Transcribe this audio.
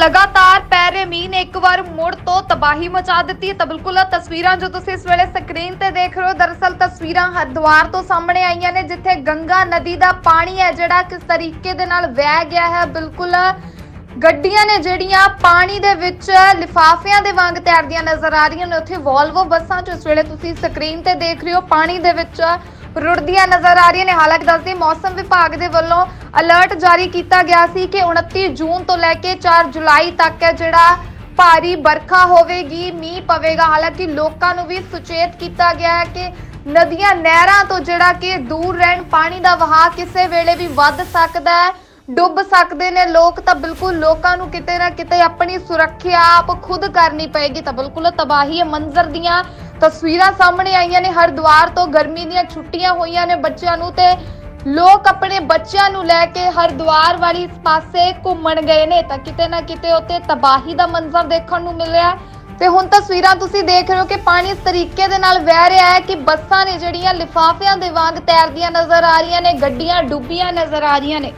ਲਗਾਤਾਰ ਪੈ ਰਹੇ ਮੀਂਹ ਨੇ ਇੱਕ ਵਾਰ ਮੁੜ ਤੋਂ ਤਬਾਹੀ ਮਚਾ ਦਿੱਤੀ ਹੈ। ਤਾਂ ਬਿਲਕੁਲ ਇਹ ਤਸਵੀਰਾਂ ਜੋ ਤੁਸੀਂ ਇਸ ਵੇਲੇ ਸਕਰੀਨ ਤੇ ਦੇਖ ਰਹੇ ਹੋ, ਦਰਅਸਲ ਤਸਵੀਰਾਂ ਹਰਿਦੁਆਰ ਤੋਂ ਸਾਹਮਣੇ ਆਈਆਂ ਨੇ, ਜਿੱਥੇ ਗੰਗਾ ਨਦੀ ਦਾ ਪਾਣੀ ਹੈ, ਜਿਹੜਾ ਕਿਸ ਤਰੀਕੇ ਦੇ ਨਾਲ ਵਹਿ ਗਿਆ ਹੈ। ਬਿਲਕੁਲ ਗੱਡੀਆਂ ਨੇ ਜਿਹੜੀਆਂ ਪਾਣੀ ਦੇ ਵਿੱਚ ਲਿਫਾਫਿਆਂ ਦੇ ਵਾਂਗ ਤੈਰਦੀਆਂ ਨਜ਼ਰ ਆ ਰਹੀਆਂ ਨੇ। ਉੱਥੇ ਵੋਲਵੋ ਬੱਸਾਂ ਜੋ ਇਸ ਵੇਲੇ ਤੁਸੀਂ ਸਕਰੀਨ ਤੇ ਦੇਖ ਰਹੇ ਹੋ, ਪਾਣੀ ਦੇ ਵਿੱਚ ਰੁੜਦੀਆਂ ਨਜ਼ਰ ਆ ਰਹੀਆਂ ਨੇ। ਹਾਲਾਂਕਿ ਦੱਸਦੀ ਮੌਸਮ ਵਿਭਾਗ ਦੇ ਵੱਲੋਂ ਅਲਰਟ ਜਾਰੀ ਕੀਤਾ ਗਿਆ ਸੀ ਕਿ 29 ਜੂਨ ਤੋਂ ਲੈ ਕੇ 4 ਜੁਲਾਈ ਤੱਕ ਹੈ ਜਿਹੜਾ ਭਾਰੀ ਵਰਖਾ ਹੋਵੇਗੀ, ਮੀਂਹ ਪਵੇਗਾ। ਹਾਲਾਂਕਿ ਲੋਕਾਂ ਨੂੰ ਵੀ ਸੁਚੇਤ ਕੀਤਾ ਗਿਆ ਹੈ ਕਿ ਨਦੀਆਂ ਨਹਿਰਾਂ ਤੋਂ ਜਿਹੜਾ ਕਿ ਦੂਰ ਰਹਿਣ, ਪਾਣੀ ਦਾ ਵਹਾਅ ਕਿਸੇ ਵੇਲੇ ਵੀ ਵੱਧ ਸਕਦਾ ਹੈ, ਡੁੱਬ ਸਕਦੇ ਨੇ ਲੋਕ, ਤਾਂ ਬਿਲਕੁਲ ਲੋਕਾਂ ਨੂੰ ਕਿਤੇ ਨਾ ਕਿਤੇ ਆਪਣੀ ਸੁਰੱਖਿਆ ਆਪ ਖੁਦ ਕਰਨੀ ਪਏਗੀ। ਤਾਂ ਬਿਲਕੁਲ ਤਬਾਹੀ ਮੰਜ਼ਰ ਦੀਆਂ ਤਸਵੀਰਾਂ ਸਾਹਮਣੇ ਆਈਆਂ ਨੇ। ਹਰਿਦੁਆਰ ਤੋਂ ਗਰਮੀ ਦੀਆਂ ਛੁੱਟੀਆਂ ਹੋਈਆਂ ਨੇ ਬੱਚਿਆਂ ਨੂੰ ਤੇ ਲੋਕ ਆਪਣੇ ਬੱਚਿਆਂ ਨੂੰ ਲੈ ਕੇ ਹਰਿਦੁਆਰ ਵਾਲੀ ਪਾਸੇ ਘੁੰਮਣ ਗਏ ਨੇ। ਤਾਂ ਕਿਤੇ ਨਾ ਕਿਤੇ ਉੱਤੇ ਤਬਾਹੀ ਦਾ ਮੰਜ਼ਰ ਦੇਖਣ ਨੂੰ ਮਿਲਿਆ। ਤੇ ਹੁਣ ਤਸਵੀਰਾਂ ਤੁਸੀਂ ਦੇਖ ਰਹੇ ਹੋ ਕਿ ਪਾਣੀ ਇਸ ਤਰੀਕੇ ਦੇ ਨਾਲ ਵਹਿ ਰਿਹਾ ਹੈ ਕਿ ਬੱਸਾਂ ਨੇ ਜਿਹੜੀਆਂ ਲਿਫਾਫਿਆਂ ਦੇ ਵਾਂਗ ਤੈਰਦੀਆਂ ਨਜ਼ਰ ਆ ਰਹੀਆਂ ਨੇ, ਗੱਡੀਆਂ ਡੁੱਬੀਆਂ ਨਜ਼ਰ ਆ ਰਹੀਆਂ ਨੇ।